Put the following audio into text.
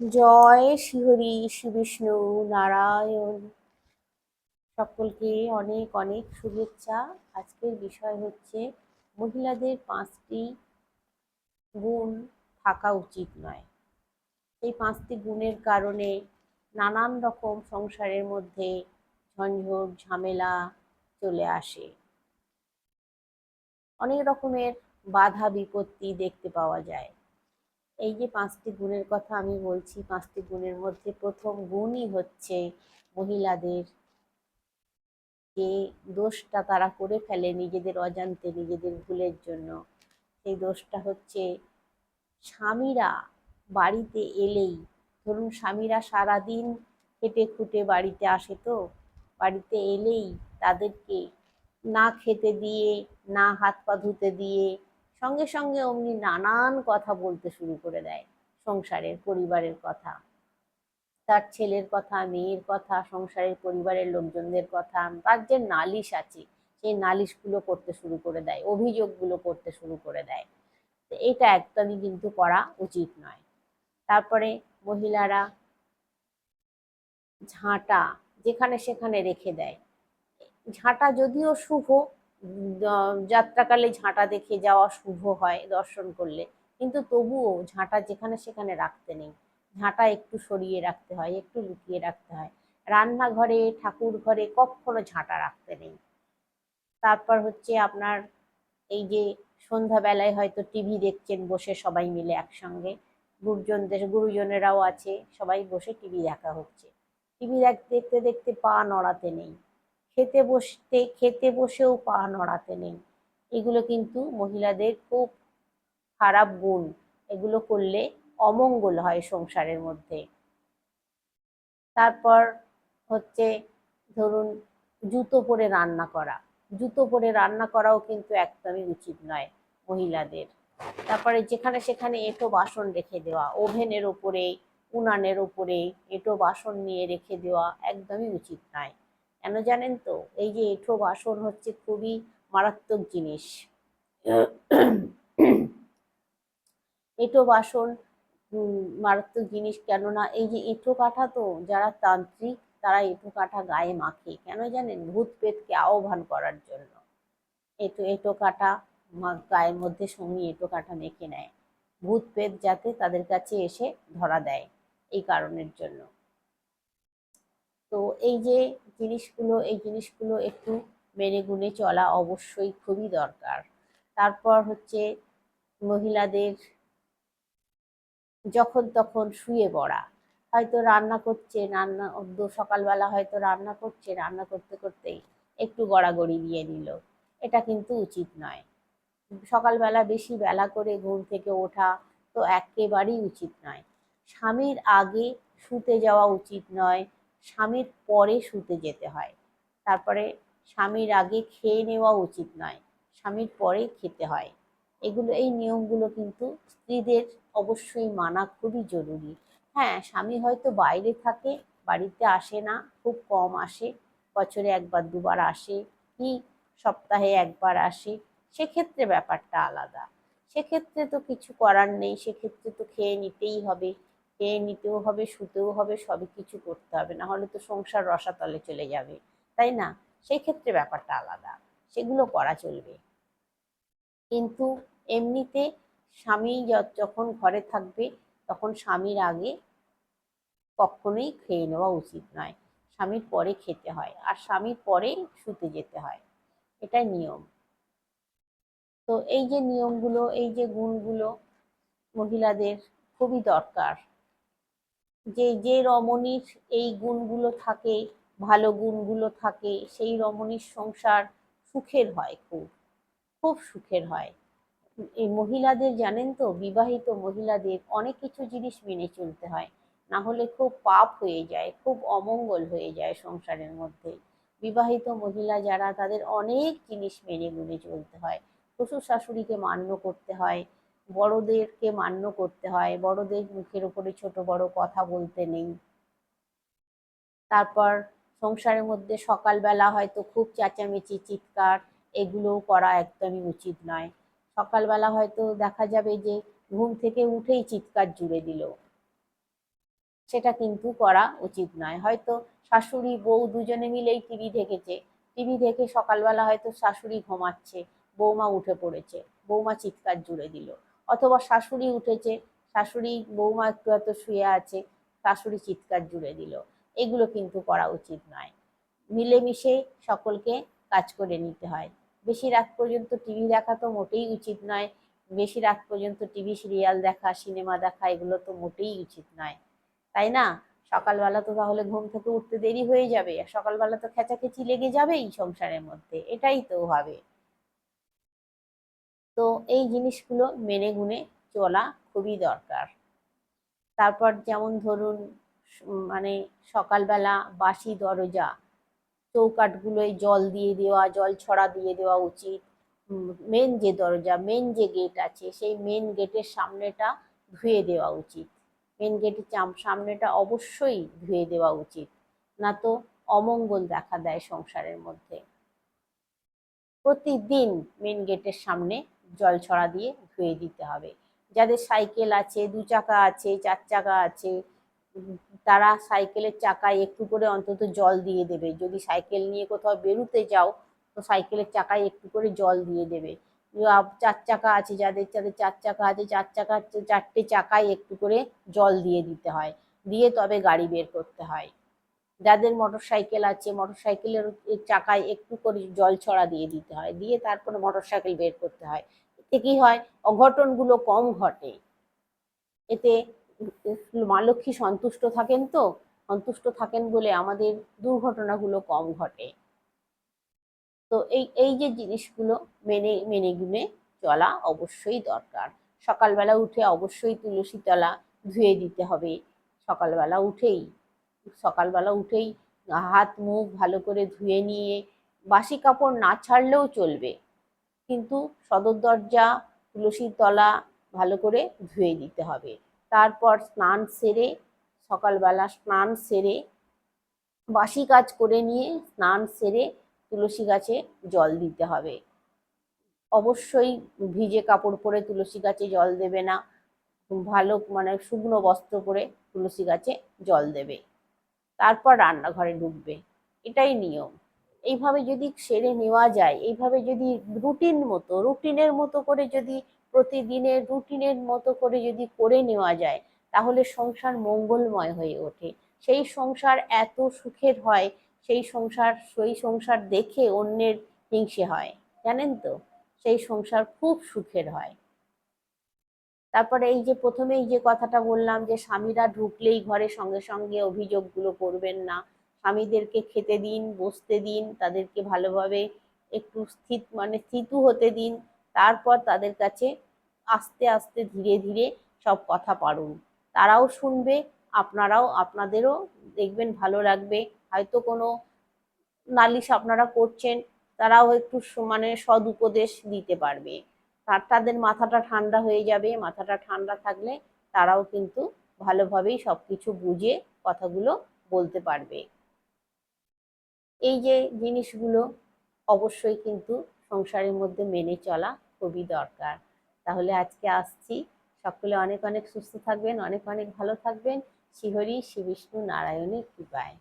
জয় শ্রীহরি শ্রী বিষ্ণু নারায়ণ। সকলকে অনেক অনেক শুভেচ্ছা। আজকের বিষয় হচ্ছে, মহিলাদের পাঁচটি গুণ থাকা উচিত নয়। এই পাঁচটি গুণের কারণে নানান রকম সংসারের মধ্যে ঝঞ্ঝট, ঝামেলা চলে আসে। অনেক রকমের বাধা বিপত্তি দেখতে পাওয়া যায়। এই যে পাঁচটি গুণের কথা আমি বলছি, পাঁচটি গুণের মধ্যে প্রথম গুণই হচ্ছে মহিলাদের যে দোষটা তারা করে ফেলে নিজেদের অজান্তে, নিজেদের ভুলের জন্য। সেই দোষটা হচ্ছে স্বামীরা বাড়িতে এলেই, ধরুন স্বামীরা সারাদিন খেটে খুটে বাড়িতে আসে তো, বাড়িতে এলেই তাদেরকে না খেতে দিয়ে, না হাত পা ধুতে দিয়ে সঙ্গে সঙ্গে অমনি নানান কথা বলতে শুরু করে দেয়। সংসারের পরিবারের কথা, তার ছেলের কথা, মেয়ের কথা, সংসারের পরিবারের লোকজনদের কথা, তার যে নালিশ আছে, সেই নালিশগুলো করতে শুরু করে দেয়, অভিযোগগুলো করতে শুরু করে দেয়। এটা একদমই কিন্তু করা উচিত নয়। তারপরে মহিলারা ঝাঁটা যেখানে সেখানে রেখে দেয়। ঝাঁটা যদিও শুভ যাত্রাকালে ঝাঁটা দেখে যাওয়া শুভ হয় দর্শন করলে। কিন্তু তবুও ঝাঁটা যেখানে সেখানে রাখতে নেই। ঝাঁটা একটু সরিয়ে রাখতে হয়, একটু লুকিয়ে রাখতে হয়। রান্নাঘরে ঠাকুর ঘরে কখনো ঝাঁটা রাখতে নেই। তারপর হচ্ছে আপনার এই যে সন্ধ্যাবেলায় হয়তো টিভি দেখছেন বসে সবাই মিলে একসঙ্গে। গুরুজনদের, গুরুজনেরাও আছে, সবাই বসে টিভি দেখা হচ্ছে। টিভি দেখতে দেখতে পা নড়াতে নেই। খেতে বসতে, খেতে বসেও পা নড়াতে নেই এগুলো কিন্তু মহিলাদের খুব খারাপ গুণ। এগুলো করলে অমঙ্গল হয় সংসারের মধ্যে। তারপর হচ্ছে ধরুন জুতো পরে রান্না করা। জুতো পরে রান্না করাও কিন্তু একদমই উচিত নয় মহিলাদের। তারপরে যেখানে সেখানে এঁটো বাসন রেখে দেওয়া, ওভেনের ওপরে, উনানের ওপরে এঁটো বাসন নিয়ে রেখে দেওয়া একদমই উচিত নয়। কেন জানেন তো? এই যে এঁঠো বাসন হচ্ছে খুবই মারাত্মক জিনিস। এঁটো বাসন মারাত্মক জিনিস কেননা এই যে এঁঠো কাঠা তো যারা তান্ত্রিক, তারা এঁঠো কাঠা গায়ে মাখে। কেন জানেন? ভূত পেতকে আহ্বান করার জন্য। এঁটো এঁটো কাঠা গায়ের মধ্যে সঙ্গে এঁটো কাঠা মেখে নেয়। ভূত পেত যাতে তাদের কাছে এসে ধরা দেয় এই কারণের জন্য। তো এই যে জিনিসগুলো, এই জিনিসগুলো একটু মেনে গুনে চলা অবশ্যই খুবই দরকার। তারপর হচ্ছে মহিলাদের যখন তখন শুয়ে পড়া। হয়তো রান্না করছে, রান্না সকালবেলা হয়তো রান্না করছে, রান্না করতে করতেই একটু গড়াগড়ি দিয়ে নিল। এটা কিন্তু উচিত নয়। সকালবেলা বেশি বেলা করে ঘুম থেকে ওঠা তো একেবারেই উচিত নয়। স্বামীর আগে শুতে যাওয়া উচিত নয়। স্বামীর পরে শুতে যেতে হয়। তারপরে স্বামীর আগে খেয়ে নেওয়া উচিত নয়, স্বামীর পরে খেতে হয়। এগুলো, এই নিয়মগুলো কিন্তু স্ত্রীদের অবশ্যই মানা খুবই জরুরি। হ্যাঁ স্বামী হয়তো বাইরে থাকে, বাড়িতে আসে না, খুব কম আসে, বছরে একবার, দুবার আসে কি সপ্তাহে একবার আসে, সেক্ষেত্রে ব্যাপারটা আলাদা। সেক্ষেত্রে তো কিছু করার নেই, সেক্ষেত্রে তো খেয়ে নিতেই হবে। খেয়ে নিতেও হবে, শুতেও হবে, সবই কিছু করতে হবে। না হলে তো সংসার রসাতলে চলে যাবে, তাই না? সেই ক্ষেত্রে ব্যাপারটা আলাদা, সেগুলো করা চলবে। কিন্তু এমনিতে স্বামী যখন ঘরে থাকবে, তখন স্বামীর আগে কখনোই খেয়ে নেওয়া উচিত নয়। স্বামীর পরে খেতে হয়, আর স্বামীর পরেই শুতে যেতে হয়। এটাই নিয়ম। তো এই যে নিয়মগুলো, এই যে গুণগুলো মহিলাদের খুবই দরকার। যে যে রমণীর এই গুণগুলো থাকে, ভালো গুণগুলো থাকে, সেই রমণীর সংসার সুখের হয় খুব খুব সুখের হয়। এই মহিলাদের, জানেন তো, বিবাহিত মহিলাদের অনেক কিছু জিনিস মেনে চলতে হয়। না হলে খুব পাপ হয়ে যায়, খুব অমঙ্গল হয়ে যায় সংসারের মধ্যে। বিবাহিত মহিলা যারা, তাদের অনেক জিনিস মেনে গুনে চলতে হয়। শ্বশুর শাশুড়িকে মান্য করতে হয় বড়দেরকে মান্য করতে হয়, বড়দের মুখের উপরে ছোট বড় কথা বলতে নেই। তারপর সংসারের মধ্যে সকালবেলা হয়তো খুব চেঁচামেচি, চিৎকার, এগুলোও করা একদমই উচিত নয়। সকালবেলা হয়তো দেখা যাবে যে ঘুম থেকে উঠেই চিৎকার জুড়ে দিল। সেটা কিন্তু করা উচিত নয়। হয়তো শাশুড়ি, বউ দুজনে মিলেই টিভি দেখেছে। টিভি দেখে সকালবেলা হয়তো শাশুড়ি ঘুমাচ্ছে বৌমা উঠে পড়েছে বৌমা চিৎকার জুড়ে দিল। অথবা শাশুড়ি উঠেছে, শাশুড়ি বৌমা একটু এত শুয়ে আছে, শাশুড়ি চিৎকার জুড়ে দিল। এগুলো কিন্তু করা উচিত নয়। মিলেমিশে সকলকে কাজ করে নিতে হয়। বেশি রাত পর্যন্ত টিভি দেখা তো মোটেই উচিত নয়। বেশি রাত পর্যন্ত টিভি সিরিয়াল দেখা, সিনেমা দেখা, এগুলো তো মোটেই উচিত নয়। তাই না? সকালবেলা তো তাহলে ঘুম থেকে উঠতে দেরি হয়ে যাবে। সকালবেলা তো খেচাখেচি লেগে যাবেই সংসারের মধ্যে। এটাই তো হবে। তো এই জিনিসগুলো মেনে গুনে চলা খুবই দরকার। তারপর যেমন ধরুন মানে সকালবেলা বাসি দরজা, চৌকাঠগুলোয় জল দিয়ে দেওয়া, জল ছড়া দিয়ে দেওয়া উচিত। মেন যে দরজা মেন যে গেট আছে, সেই মেন গেটের সামনেটা ধুয়ে দেওয়া উচিত। মেন গেটের সামনেটা অবশ্যই ধুয়ে দেওয়া উচিত, না তো অমঙ্গল দেখা দেয় সংসারের মধ্যে। প্রতিদিন মেন গেটের সামনে জল ছড়া দিয়ে ধুয়ে দিতে হবে। যাদের সাইকেল আছে, দু চাকা আছে, চার চাকা আছে, তারা সাইকেলের চাকায় একটু করে অন্তত জল দিয়ে দেবে। যদি সাইকেল নিয়ে কোথাও বেরোতে যাও, তো সাইকেলের চাকায় একটু করে জল দিয়ে দেবে। চার চাকা আছে যাদের যাদের চার চাকা আছে, চার চাকা, চারটে চাকায় একটু করে জল দিয়ে দিতে হয়। দিয়ে তবে গাড়ি বের করতে হয়। যাদের মোটর সাইকেল আছে মোটর সাইকেলের চাকায় একটু করে জল ছড়া দিয়ে দিতে হয়। দিয়ে তারপরে মোটর সাইকেল বের করতে হয়। এতে কি হয়? অঘটনগুলো কম ঘটে। এতে মা লক্ষ্মী সন্তুষ্ট থাকেন তো? সন্তুষ্ট থাকেন বলে আমাদের দুর্ঘটনাগুলো কম ঘটে। তো এই এই যে জিনিসগুলো মেনে মেনে গুনে চলা অবশ্যই দরকার। সকালবেলা উঠে অবশ্যই তুলসী তলা ধুয়ে দিতে হবে। সকালবেলা উঠেই সকালবেলা উঠেই হাত মুখ ভালো করে ধুয়ে নিয়ে বাসি কাপড় না ছাড়লেও চলবে। কিন্তু সদর দরজা, তুলসীর তলা ভালো করে ধুয়ে দিতে হবে। তারপর স্নান সেরে, সকালবেলা স্নান সেরে, বাসি কাজ করে নিয়ে স্নান সেরে তুলসী গাছে জল দিতে হবে। অবশ্যই ভিজে কাপড় পরে তুলসী গাছে জল দেবে না। ভালো মানে শুকনো বস্ত্র পরে তুলসী গাছে জল দেবে। তারপর রান্নাঘরে ঢুকবে। এটাই নিয়ম। এইভাবে যদি সেরে নেওয়া যায়, এইভাবে যদি রুটিন মতো রুটিনের মতো করে যদি প্রতিদিনের রুটিনের মতো করে যদি করে নেওয়া যায়, তাহলে সংসার মঙ্গলময় হয়ে ওঠে। সেই সংসার এত সুখের হয়, সেই সংসার সেই সংসার দেখে অন্যের হিংসে হয়, জানেন তো? সেই সংসার খুব সুখের হয়। তারপরে এই যে প্রথমেই যে কথাটা বললাম যে স্বামীরা ঢুকলেই ঘরে সঙ্গে সঙ্গে অভিযোগগুলো করবেন না স্বামীদেরকে খেতে দিন, বসতে দিন, তাদেরকে ভালোভাবে একটু স্থিত মানে স্থিতু হতে দিন, তারপর তাদের কাছে আস্তে আস্তে ধীরে ধীরে সব কথা পারুন। তারাও শুনবে, আপনারাও, আপনাদেরও দেখবেন ভালো লাগবে। হয়তো কোনো নালিশ আপনারা করছেন, তারাও একটু মানে সদ উপদেশ দিতে পারবে। তার, তাদের মাথাটা ঠান্ডা হয়ে যাবে, মাথাটা ঠান্ডা থাকলে তারাও কিন্তু ভালোভাবেই সব কিছু বুঝে কথাগুলো বলতে পারবে। এই যে জিনিসগুলো অবশ্যই কিন্তু সংসারের মধ্যে মেনে চলা খুবই দরকার। তাহলে আজকে আসছি। সকলে অনেক অনেক সুস্থ থাকবেন, অনেক অনেক ভালো থাকবেন। শ্রীহরি শ্রী বিষ্ণু নারায়ণের কৃপায়।